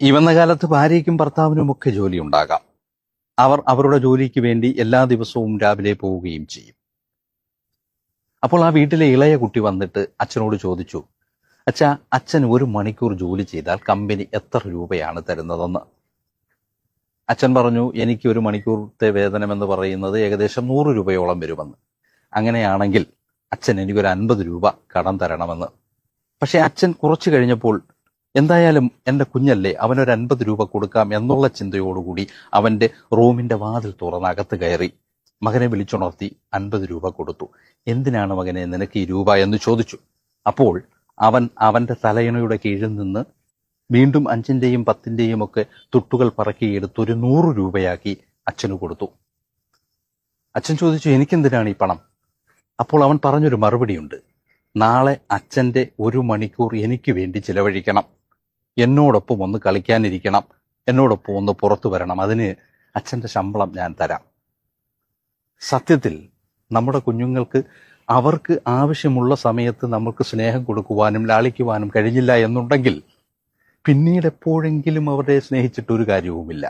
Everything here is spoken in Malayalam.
ഈ വന്ന കാലത്ത് ഭാര്യയ്ക്കും ഭർത്താവിനും ഒക്കെ ജോലി ഉണ്ടാകാം അവർ അവരുടെ ജോലിക്ക് വേണ്ടി എല്ലാ ദിവസവും രാവിലെ പോവുകയും ചെയ്യും. അപ്പോൾ ആ വീട്ടിലെ ഇളയ കുട്ടി വന്നിട്ട് അച്ഛനോട് ചോദിച്ചു അച്ഛ അച്ഛൻ ഒരു മണിക്കൂർ ജോലി ചെയ്താൽ കമ്പനി എത്ര രൂപയാണ് തരുന്നതെന്ന്? അച്ഛൻ പറഞ്ഞു എനിക്ക് ഒരു മണിക്കൂറത്തെ വേതനം എന്ന് പറയുന്നത് ഏകദേശം നൂറ് രൂപയോളം വരുമെന്ന്. അങ്ങനെയാണെങ്കിൽ അച്ഛൻ എനിക്കൊരു അൻപത് രൂപ കടം തരണമെന്ന്. പക്ഷേ അച്ഛൻ കുറച്ചു കഴിഞ്ഞപ്പോൾ എന്തായാലും എന്റെ കുഞ്ഞല്ലേ അവനൊരു അൻപത് രൂപ കൊടുക്കാം എന്നുള്ള ചിന്തയോടുകൂടി അവന്റെ റൂമിന്റെ വാതിൽ തുറന്ന് അകത്ത് കയറി മകനെ വിളിച്ചുണർത്തി അൻപത് രൂപ കൊടുത്തു. എന്തിനാണ് മകനെ നിനക്ക് ഈ രൂപ എന്ന് ചോദിച്ചു? അപ്പോൾ അവൻ അവന്റെ തലയണയുടെ കീഴിൽ നിന്ന് വീണ്ടും അഞ്ചിന്റെയും പത്തിന്റെയും ഒക്കെ തുട്ടുകൾ പറക്കിയെടുത്ത് ഒരു നൂറ് രൂപയാക്കി അച്ഛന് കൊടുത്തു. അച്ഛൻ ചോദിച്ചു എനിക്കെന്തിനാണ് ഈ പണം? അപ്പോൾ അവൻ പറഞ്ഞൊരു മറുപടിയുണ്ട് നാളെ അച്ഛന്റെ ഒരു മണിക്കൂർ എനിക്ക് വേണ്ടി ചിലവഴിക്കണം. എന്നോടൊപ്പം ഒന്ന് കളിക്കാനിരിക്കണം. എന്നോടൊപ്പം ഒന്ന് പുറത്തു വരണം. അതിന് അച്ഛന്റെ ശമ്പളം ഞാൻ തരാം. സത്യത്തിൽ നമ്മുടെ കുഞ്ഞുങ്ങൾക്ക് അവർക്ക് ആവശ്യമുള്ള സമയത്ത് നമുക്ക് സ്നേഹം കൊടുക്കുവാനും ലാളിക്കുവാനും കഴിഞ്ഞില്ല എന്നുണ്ടെങ്കിൽ പിന്നീട് എപ്പോഴെങ്കിലും അവരെ സ്നേഹിച്ചിട്ടൊരു കാര്യവുമില്ല.